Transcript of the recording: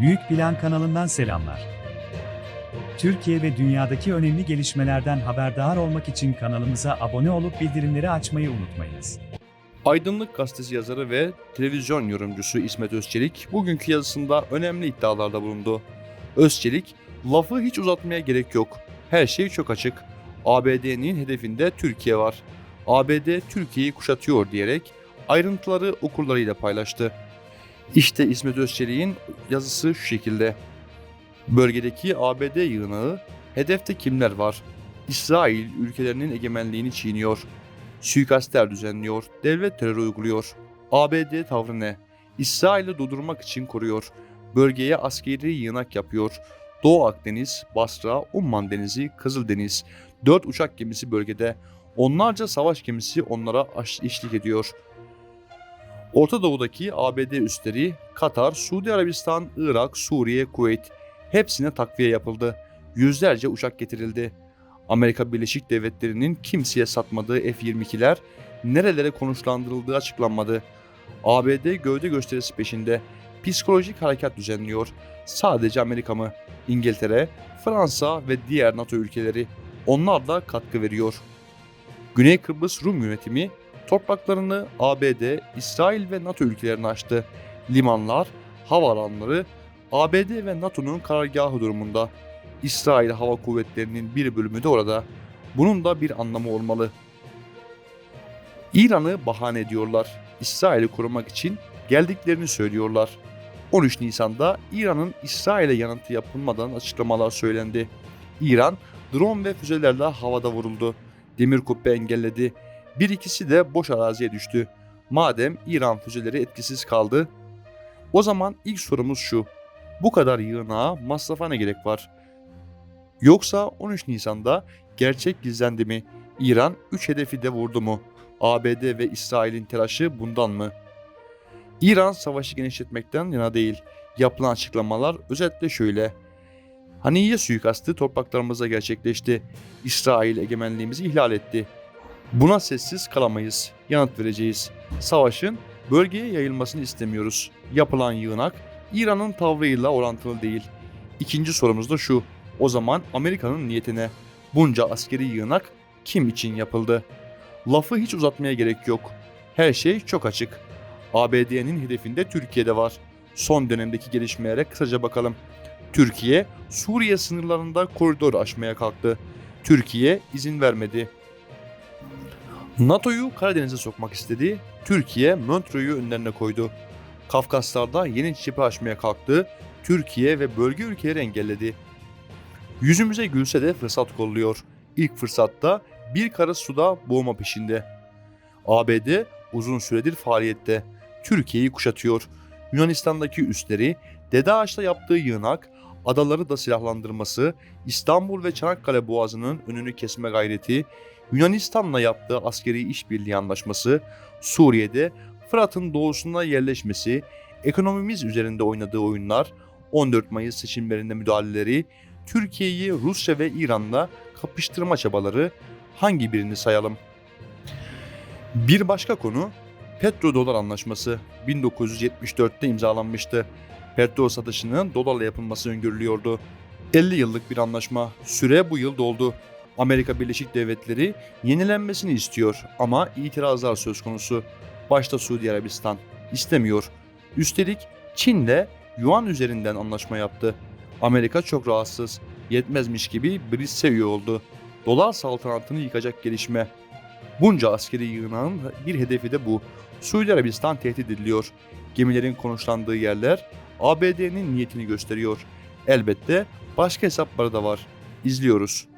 Büyük Plan kanalından selamlar. Türkiye ve dünyadaki önemli gelişmelerden haberdar olmak için kanalımıza abone olup bildirimleri açmayı unutmayınız. Aydınlık Gazetesi yazarı ve televizyon yorumcusu İsmet Özçelik bugünkü yazısında önemli iddialarda bulundu. Özçelik, lafı hiç uzatmaya gerek yok. Her şey çok açık. ABD'nin hedefinde Türkiye var. ABD Türkiye'yi kuşatıyor diyerek ayrıntıları okurlarıyla paylaştı. İşte İsmet Özçelik'in yazısı şu şekilde. Bölgedeki ABD yığınağı, hedefte kimler var? İsrail ülkelerinin egemenliğini çiğniyor suikastler düzenliyor, devlet terörü uyguluyor. ABD tavrı ne? İsrail'i durdurmak için koruyor. Bölgeye askeri yığınak yapıyor. Doğu Akdeniz, Basra, Umman Denizi, Kızıldeniz, dört uçak gemisi bölgede. Onlarca savaş gemisi onlara eşlik ediyor. Orta Doğu'daki ABD üsleri Katar, Suudi Arabistan, Irak, Suriye, Kuveyt hepsine takviye yapıldı. Yüzlerce uçak getirildi. Amerika Birleşik Devletleri'nin kimseye satmadığı F-22'ler nerelere konuşlandırıldığı açıklanmadı. ABD gövde gösterisi peşinde psikolojik harekat düzenliyor. Sadece Amerika mı? İngiltere, Fransa ve diğer NATO ülkeleri onlar da katkı veriyor. Güney Kıbrıs Rum yönetimi topraklarını ABD, İsrail ve NATO ülkelerine açtı. Limanlar, havaalanları ABD ve NATO'nun karargahı durumunda. İsrail Hava Kuvvetleri'nin bir bölümü de orada. Bunun da bir anlamı olmalı. İran'ı bahane ediyorlar. İsrail'i korumak için geldiklerini söylüyorlar. 13 Nisan'da İran'ın İsrail'e yanıtı yapılmadan açıklamalar söylendi. İran drone ve füzelerle havada vuruldu. Demir kubbe engelledi. Bir ikisi de boş araziye düştü. Madem İran füzeleri etkisiz kaldı, o zaman ilk sorumuz şu. Bu kadar yığınağa, masrafa ne gerek var? Yoksa 13 Nisan'da gerçek gizlendi mi? İran 3 hedefi de vurdu mu? ABD ve İsrail'in telaşı bundan mı? İran savaşı genişletmekten yana değil. Yapılan açıklamalar özetle şöyle. Haniye suikastı topraklarımıza gerçekleşti. İsrail egemenliğimizi ihlal etti. Buna sessiz kalamayız. Yanıt vereceğiz. Savaşın bölgeye yayılmasını istemiyoruz. Yapılan yığınak İran'ın tavrıyla orantılı değil. İkinci sorumuz da şu. O zaman Amerika'nın niyetine bunca askeri yığınak kim için yapıldı? Lafı hiç uzatmaya gerek yok. Her şey çok açık. ABD'nin hedefinde Türkiye'de var. Son dönemdeki gelişmelere kısaca bakalım. Türkiye, Suriye sınırlarında koridor aşmaya kalktı. Türkiye izin vermedi. NATO'yu Karadeniz'e sokmak istedi. Türkiye Montreux'u önlerine koydu. Kafkaslar'da yeni cephe açmaya kalktı. Türkiye ve bölge ülkeleri engelledi. Yüzümüze gülse de fırsat kolluyor. İlk fırsatta bir karış suda boğma peşinde. ABD uzun süredir faaliyette. Türkiye'yi kuşatıyor. Yunanistan'daki üsleri, Dede Ağaç'ta yaptığı yığınak, adaları da silahlandırması, İstanbul ve Çanakkale Boğazı'nın önünü kesme gayreti, Yunanistan'la yaptığı askeri işbirliği anlaşması, Suriye'de Fırat'ın doğusuna yerleşmesi, ekonomimiz üzerinde oynadığı oyunlar, 14 Mayıs seçimlerinde müdahaleleri, Türkiye'yi Rusya ve İran'la kapıştırma çabaları hangi birini sayalım? Bir başka konu petrodolar anlaşması 1974'te imzalanmıştı. Petrol satışının dolarla yapılması öngörülüyordu. 50 yıllık bir anlaşma. Süre bu yıl doldu. Amerika Birleşik Devletleri yenilenmesini istiyor ama itirazlar söz konusu. Başta Suudi Arabistan istemiyor. Üstelik Çin'le yuan üzerinden anlaşma yaptı. Amerika çok rahatsız. Yetmezmiş gibi BRICS'e üye oldu. Dolar saltanatını yıkacak gelişme. Bunca askeri yığınağın bir hedefi de bu. Suudi Arabistan tehdit ediliyor. Gemilerin konuşlandığı yerler ABD'nin niyetini gösteriyor. Elbette başka hesapları da var. İzliyoruz.